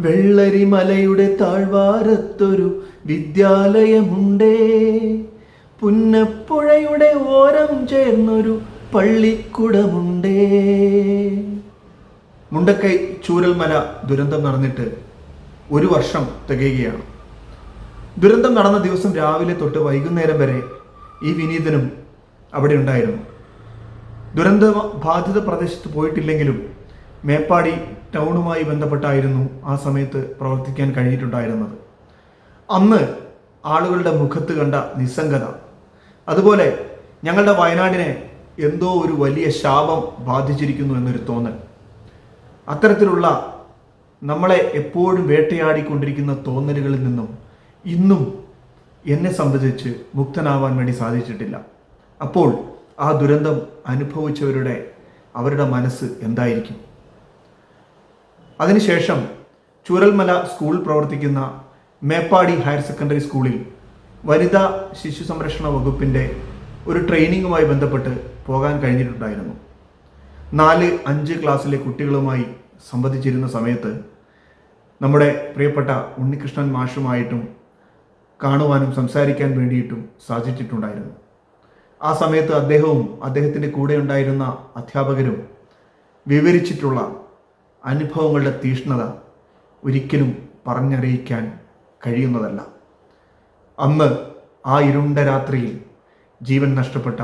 വെള്ളരിമലയുടെ താഴ്വാരത്തൊരു വിദ്യാലയമുണ്ടേ. പുന്നപ്പുഴയുടെ ഓരം ചേർന്നൊരു പള്ളിക്കുടമുണ്ടേ. മുണ്ടക്കൈ ചൂരൽമല ദുരന്തം നടന്നിട്ട് ഒരു വർഷം തികയുകയാണ്. ദുരന്തം നടന്ന ദിവസം രാവിലെ തൊട്ട് വൈകുന്നേരം വരെ ഈ വിനീതനും അവിടെ ഉണ്ടായിരുന്നു. ദുരന്ത ബാധിത പ്രദേശത്ത് പോയിട്ടില്ലെങ്കിലും മേപ്പാടി ടൗണുമായി ബന്ധപ്പെട്ടായിരുന്നു ആ സമയത്ത് പ്രവർത്തിക്കാൻ കഴിഞ്ഞിട്ടുണ്ടായിരുന്നത്. അന്ന് ആളുകളുടെ മുഖത്ത് കണ്ട നിസ്സംഗത. അതുപോലെ ഞങ്ങളുടെ വയനാടിനെ എന്തോ ഒരു വലിയ ശാപം ബാധിച്ചിരിക്കുന്നു എന്നൊരു തോന്നൽ. അത്തരത്തിലുള്ള നമ്മളെ എപ്പോഴും വേട്ടയാടിക്കൊണ്ടിരിക്കുന്ന തോന്നലുകളിൽ നിന്നും ഇന്നും എന്നെ സംബന്ധിച്ച് മുക്തനാവാൻ വേണ്ടി സാധിച്ചിട്ടില്ല. അപ്പോൾ ആ ദുരന്തം അനുഭവിച്ചവരുടെ അവരുടെ മനസ്സ് എന്തായിരിക്കും? അതിനുശേഷം ചൂരൽമല സ്കൂൾ പ്രവർത്തിക്കുന്ന മേപ്പാടി ഹയർ സെക്കൻഡറി സ്കൂളിൽ വനിതാ ശിശു സംരക്ഷണ വകുപ്പിന്റെ ഒരു ട്രെയിനിങ്ങുമായി ബന്ധപ്പെട്ട് പോകാൻ കഴിഞ്ഞിട്ടുണ്ടായിരുന്നു. നാല് അഞ്ച് ക്ലാസ്സിലെ കുട്ടികളുമായി സംബന്ധിച്ചിരുന്ന സമയത്ത് നമ്മുടെ പ്രിയപ്പെട്ട ഉണ്ണികൃഷ്ണൻ മാഷുമായിട്ടും കാണുവാനും സംസാരിക്കാൻ വേണ്ടിയിട്ടും സാധിച്ചിട്ടുണ്ടായിരുന്നു. ആ സമയത്ത് അദ്ദേഹവും അദ്ദേഹത്തിന്റെ കൂടെ ഉണ്ടായിരുന്ന അധ്യാപകരും വിവരിച്ചിട്ടുള്ള അനുഭവങ്ങളുടെ തീഷ്ണത ഒരിക്കലും പറഞ്ഞറിയിക്കാൻ കഴിയുന്നതല്ല. അന്ന് ആ ഇരുണ്ട രാത്രിയിൽ ജീവൻ നഷ്ടപ്പെട്ട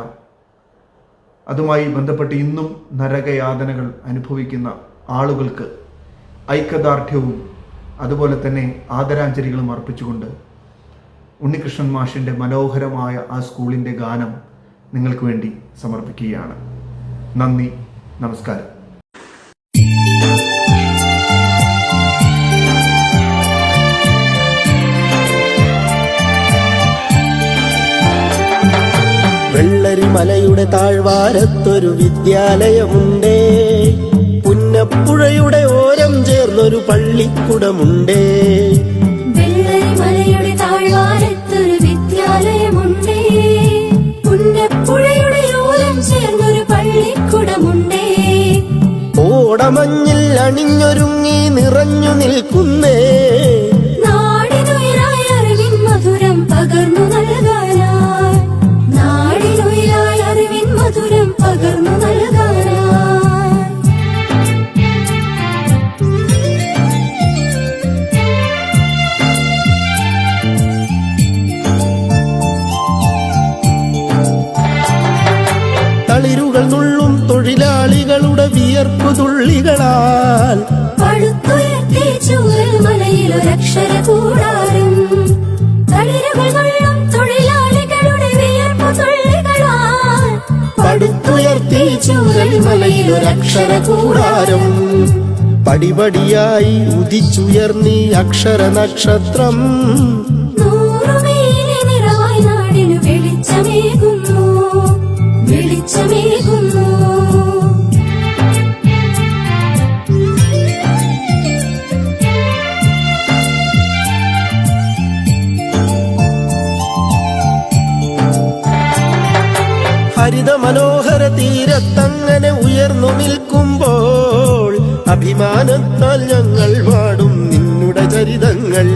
അതുമായി ബന്ധപ്പെട്ട് ഇന്നും നരകയാതനകൾ അനുഭവിക്കുന്ന ആളുകൾക്ക് ഐക്യദാർഢ്യവും അതുപോലെ തന്നെ ആദരാഞ്ജലികളും അർപ്പിച്ചുകൊണ്ട് ഉണ്ണികൃഷ്ണൻ മാഷിന്റെ മനോഹരമായ ആ സ്കൂളിന്റെ ഗാനം നിങ്ങൾക്ക് വേണ്ടി സമർപ്പിക്കുകയാണ്. നന്ദി നമസ്കാരം. വെള്ളരിമലയുടെ താഴ്വാരത്തൊരു വിദ്യാലയമുണ്ടേ. പുന്നപ്പുഴയുടെ ഓരം ചേർന്നൊരു പള്ളിക്കുടമുണ്ടേ. വെള്ളരിമലയുടെ താഴ്വാരത്തൊരു വിദ്യാലയമുണ്ടേ. പുന്നപ്പുഴയുടെ ഓരം ചേർന്നൊരു പള്ളിക്കുടമുണ്ടേ. ഓടമഞ്ഞിൽ അണിഞ്ഞൊരുങ്ങി നിറഞ്ഞു നിൽക്കുന്നേ. നാടിനുയരായ അറിവിൻ മധുരം പകർന്നു തൊഴിലാളികളുടെ വിയർപ്പു തുള്ളികളാൽ പടുത്തുയർത്തി ചൂരൽ മലയിലൊരക്ഷര കൂടാരം. പടുത്തുയർത്തി ചൂരൽ മലയിലൊരക്ഷര പടിപടിയായി ഉദിച്ചുയർന്നി അക്ഷര നക്ഷത്രം. വെളിച്ചമേകുന്നു. വെളിച്ചമേകുന്നു. ഞങ്ങൾ പാടും നിന്നുടെ ചരിതങ്ങൾ.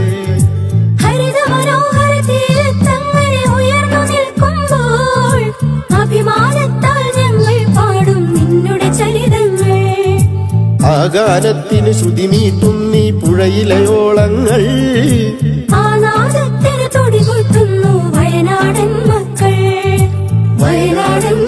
ആകാരത്തിന് മനോഹര തീരത്തങ്ങനെ ഉയർന്നു നിൽക്കുമ്പോൾ അഭിമാനത്താൽ ഞങ്ങൾ പാടും നിന്നുടെ ചരിതങ്ങൾ. ആ ഗാനത്തിന് ശ്രുതിമീട്ടുന്നീ പുഴയിലെ ഓളങ്ങൾ വയനാടൻ മക്കൾ. വയനാടൻ